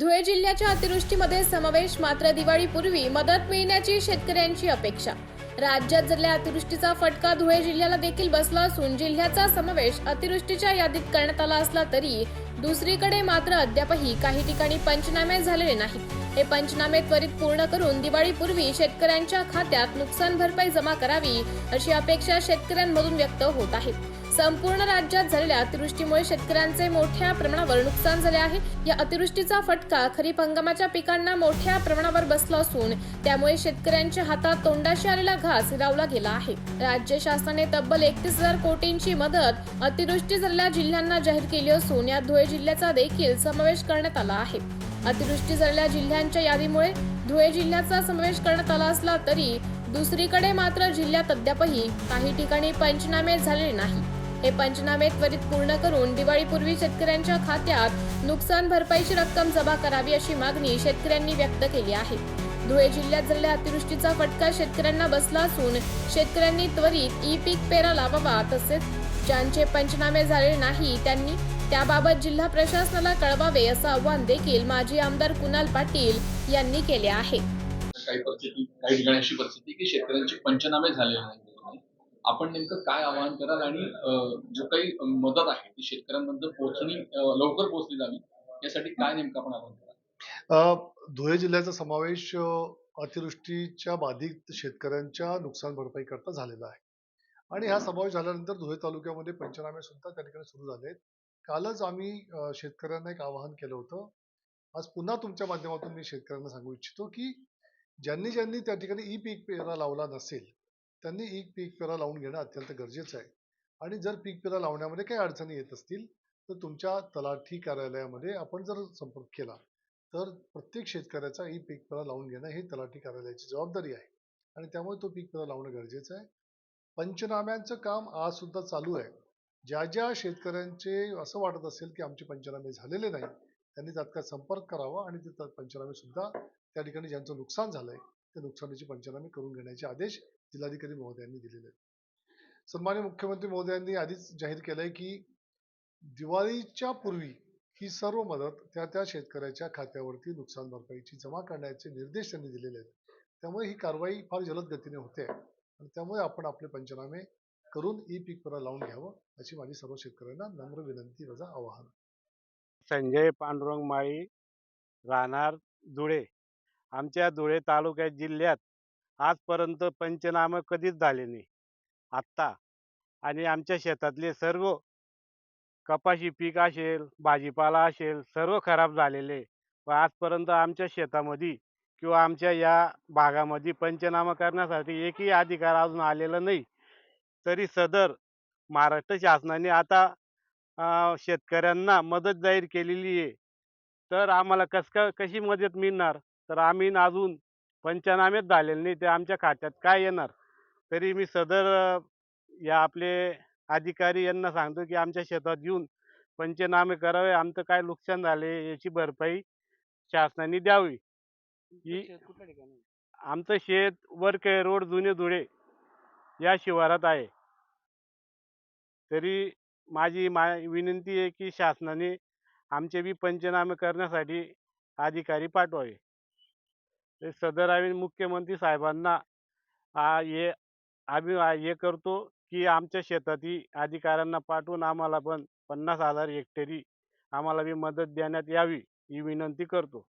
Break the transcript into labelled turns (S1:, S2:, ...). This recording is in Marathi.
S1: धुळे जिल्ह्याच्या अतिवृष्टीमध्ये समावेश मात्र दिवाळीपूर्वी मदत मिळण्याची शेतकऱ्यांची अपेक्षा. राज्यात झालेल्या अतिवृष्टीचा फटका धुळे जिल्ह्याला देखील बसला असून जिल्ह्याचा समावेश अतिवृष्टीच्या यादीत करण्यात आला असला तरी दुसरीकडे मात्र अद्यापही काही ठिकाणी पंचनामे झालेले नाहीत. हे पंचनामे त्वरित पूर्ण करून दिवाळीपूर्वी शेतकऱ्यांच्या खात्यात नुकसान भरपाई जमा करावी अशी अपेक्षा शेतकऱ्यांमधून व्यक्त होत आहे. संपूर्ण राज्यात झालेल्या अतिवृष्टीमुळे शेतकऱ्यांचे मोठ्या प्रमाणावर नुकसान झाले आहे. या अतिवृष्टीचा फटका खरीप हंगामाच्या पिकांना मोठ्या प्रमाणावर बसला असून त्यामुळे शेतकऱ्यांच्या हातात तोंडाशी आलेला घास हिरावला गेला आहे. राज्य शासनाने तब्बल एकतीस हजार कोटींची मदत अतिवृष्टी झालेल्या जिल्ह्यांना जाहीर केली असून यात धुळे जिल्ह्याचा देखील समावेश करण्यात आला आहे. अतिवृष्टी झालेल्या जिल्ह्यांच्या यादीमुळे धुळे जिल्ह्याचा समावेश करण्यात आला असला तरी दुसरीकडे मात्र जिल्ह्यात अद्यापही काही ठिकाणी पंचनामे झालेले नाही. हे पंचनामे त्वरित पूर्ण करून दिवाळीपूर्वी शेतकऱ्यांच्या खात्यात नुकसान भरपाईची रक्कम जमा करावी अशी मागणी शेतकऱ्यांनी व्यक्त केली आहे. धुळे जिल्ह्यात झालेल्या अतिवृष्टीचा फटका शेतकऱ्यांना बसला असून शेतकऱ्यांनी त्वरित ई पीक पेरा लावावा तसेच ज्यांचे पंचनामे झालेले नाही त्यांनी त्याबाबत जिल्हा प्रशासनाला कळवावे असं आवाहन देखील माजी आमदार कुणाल पाटील यांनी केले आहे.
S2: काही परिस्थिती काही ठिकाणी अशी परिस्थिती की शेतकऱ्यांचे पंचनामे झालेले नाही आपण नेमकं काय आवाहन कराल आणि जो काही मदत आहे ती शेतकऱ्यांपर्यंत पोहोचणी लवकर पोहोचली जावी यासाठी काय नेमकं आपण आवाहन कराल?
S3: धुळे जिल्ह्याचा समावेश अतिवृष्टीच्या बाधित शेतकऱ्यांच्या नुकसान भरपाई करता झालेला आहे. आणि हा समावेश झाल्यानंतर धुळे तालुक्यामध्ये पंचनामे सुद्धा त्या ठिकाणी सुरू झाले कालच आम्ही शेतकऱ्यांना एक आवाहन केलं होतं. आज पुन्हा तुमच्या माध्यमातून मी शेतकऱ्यांना सांगू इच्छितो की ज्यांनी ज्यांनी त्या ठिकाणी ई पीक पेरा लावला नसेल त्यांनी एक पीक पेरा लावून घेणं अत्यंत गरजेचं आहे. आणि जर पीक पेरा लावण्यामध्ये काही अडचणी येत असतील तर तुमच्या तलाठी कार्यालयामध्ये आपण जर संपर्क केला तर प्रत्येक शेतकऱ्याचा ई पीक पेरा लावून घेणं ही तलाठी कार्यालयाची जबाबदारी आहे. आणि त्यामुळे तो पीक पेरा लावणं गरजेचं आहे. पंचनाम्यांचं काम आज सुद्धा चालू आहे. ज्या ज्या शेतकऱ्यांचे असं वाटत असेल की आमचे पंचनामे झालेले नाही त्यांनी तात्काळ संपर्क करावा आणि ते पंचनामे सुद्धा त्या ठिकाणी ज्यांचं नुकसान झालंय ते नुकसानीचे पंचनामे करून घेण्याचे आदेश जिल्हाधिकारी महोदयांनी दिलेले आहेत सन्मान्य मुख्यमंत्री महोदयांनी आधीच जाहीर केलंय की दिवाळीच्या पूर्वी ही सर्व मदत त्या त्या शेतकऱ्याच्या खात्यावरती नुकसान भरपाईची जमा करण्याचे निर्देश त्यांनी दिलेले आहेत. त्यामुळे ही कारवाई फार जलद गतीने होते आणि त्यामुळे आपण आपले पंचनामे करून ई पीक पेरा लावून घ्यावं अशी माझी सर्व शेतकऱ्यांना नम्र विनंती माझा आवाहन.
S4: संजय पांडुरंग माळी राहणार धुळे. आमच्या धुळे तालुक्यात जिल्ह्यात आजपर्यंत पंचनामे कधीच झाले नाही. आत्ता आणि आमच्या शेतातले सर्व कपाशी पीक असेल भाजीपाला असेल सर्व खराब झालेले. व आजपर्यंत आमच्या शेतामध्ये किंवा आमच्या या भागामध्ये पंचनामा करण्यासाठी एकही अधिकार अजून आलेला नाही. तरी सदर महाराष्ट्र शासनाने आता शेतकऱ्यांना मदत जाहीर केलेली आहे. तर आम्हाला कस का कशी मदत मिळणार? तर आम्ही न अजून पंचनामेच झालेले नाही ते आमच्या खात्यात काय येणार? तरी मी सदर या आपले अधिकारी यांना सांगतो की आमच्या शेतात येऊन पंचनामे करावे आमचं काय नुकसान झाले याची भरपाई शासनाने द्यावी. ही आमचं शेत वरके रोड जुने धुळे या शिवारात आहे. तरी माझी मा विनंती आहे की शासनाने आमचे बी पंचनामे करण्यासाठी अधिकारी पाठवावे. ते सदर आम्ही मुख्यमंत्री साहेबांना आ, हे आम्ही आ- हे करतो की आमच्या शेतातील अधिकाऱ्यांना पाठवून आम्हाला पण पन्नास हजार हेक्टरी आम्हाला बी मदत देण्यात यावी ही विनंती करतो.